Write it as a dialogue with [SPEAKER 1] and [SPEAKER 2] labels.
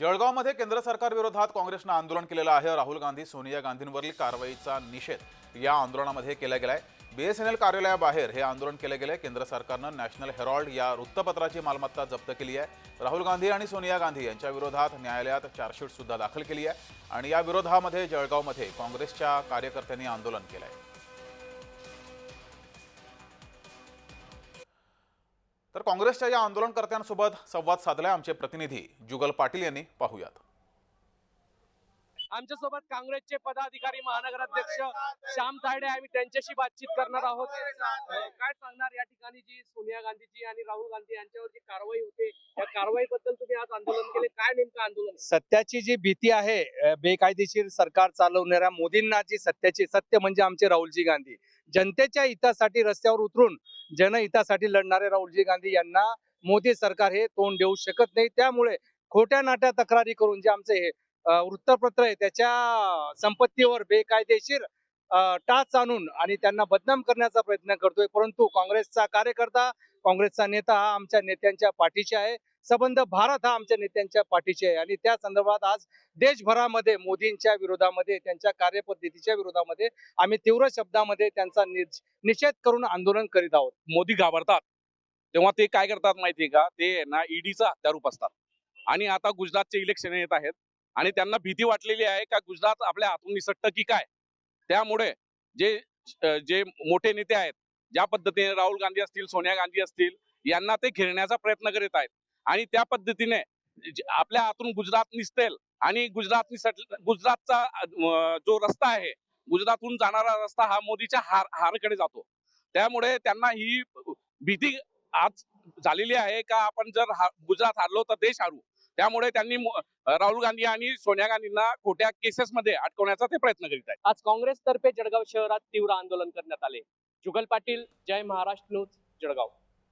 [SPEAKER 1] जळगावमध्ये केंद्र सरकारविरोधात काँग्रेसनं आंदोलन केलेलं आहे. राहुल गांधी सोनिया गांधींवरील कारवाईचा निषेध या आंदोलनामध्ये केला गेलाय. बीएसएनएल कार्यालयाबाहेर हे आंदोलन केलं गेलंय. केंद्र सरकारनं नॅशनल हेरॉल्ड या वृत्तपत्राची मालमत्ता जप्त केली आहे. राहुल गांधी आणि सोनिया गांधी यांच्या विरोधात न्यायालयात चार्जशीटसुद्धा दाखल केली आहे. आणि या विरोधामध्ये जळगावमध्ये काँग्रेसच्या कार्यकर्त्यांनी आंदोलन केलं आहे तर काँग्रेसच्या या आंदोलनकर्त्यांसोबत संवाद साधलाय आमचे प्रतिनिधी जुगल पाटील यांनी. पाहूयात.
[SPEAKER 2] आमच्यासोबत काँग्रेसचे पदाधिकारी महानगराध्यक्ष श्याम तायडे आम्ही त्यांच्याशी बातचीत करणार आहोत. काय सांगणार या ठिकाणी जी सोनिया गांधीची आणि राहुल गांधी यांच्यावर जी कारवाई होते या कारवाईबद्दल तुम्ही आज आंदोलन केले. काय नेमकं आंदोलन?
[SPEAKER 3] सत्याची जी भीती आहे बेकायदेशीर सरकार चालवणाऱ्या मोदींना जी सत्याची सत्य म्हणजे आमचे राहुलजी गांधी. जनतेच्या हितासाठी रस्त्यावर उतरून जनहितासाठी लढणारे राहुलजी गांधी यांना मोदी सरकार हे तोंड देऊ शकत नाही. त्यामुळे खोट्या नाट्या तक्रारी करून जे आमचे हे वृत्तपत्र आहे त्याच्या संपत्तीवर बेकायदेशीर टाच आणून आणि त्यांना बदनाम करण्याचा प्रयत्न करतोय. परंतु काँग्रेसचा कार्यकर्ता काँग्रेसचा नेता हा आमच्या नेत्यांच्या पाठीशी आहे. संबंध भारत हा आमच्या नेत्यांच्या पाठीशी आहे. आणि त्या संदर्भात आज देशभरामध्ये मोदींच्या विरोधामध्ये त्यांच्या कार्यपद्धतीच्या विरोधामध्ये आम्ही तीव्र शब्दामध्ये त्यांचा निषेध करून आंदोलन करीत आहोत.
[SPEAKER 4] मोदी घाबरतात. तेव्हा ते काय करतात माहितीये का? ते ना ईडीचा हत्यारूप असतात. आणि आता गुजरातचे इलेक्शन येत आहेत. आणि त्यांना भीती वाटलेली आहे का गुजरात आपल्या हातून निसटतं की काय? त्यामुळे जे जे मोठे नेते आहेत ज्या पद्धतीने राहुल गांधी असतील सोनिया गांधी असतील यांना ते घेरण्याचा प्रयत्न करीत आहेत. आणि त्या पद्धतीने आपल्या हातून गुजरात निसतेल आणि गुजरात गुजरातचा जो रस्ता आहे गुजरातहून जाणारा रस्ता हा मोदीच्या हार हारकडे जातो. त्यामुळे त्यांना ही भीती आज झालेली आहे का आपण जर हा- गुजरात हारलो तर देश हारू. त्यामुळे त्यांनी राहुल गांधी आणि सोनिया गांधींना खोट्या केसेस मध्ये अटकवण्याचा ते प्रयत्न करीत आहेत.
[SPEAKER 2] आज काँग्रेसतर्फे जळगाव शहरात तीव्र आंदोलन करण्यात आले. जुगल पाटील जय महाराष्ट्र न्यूज जळगाव.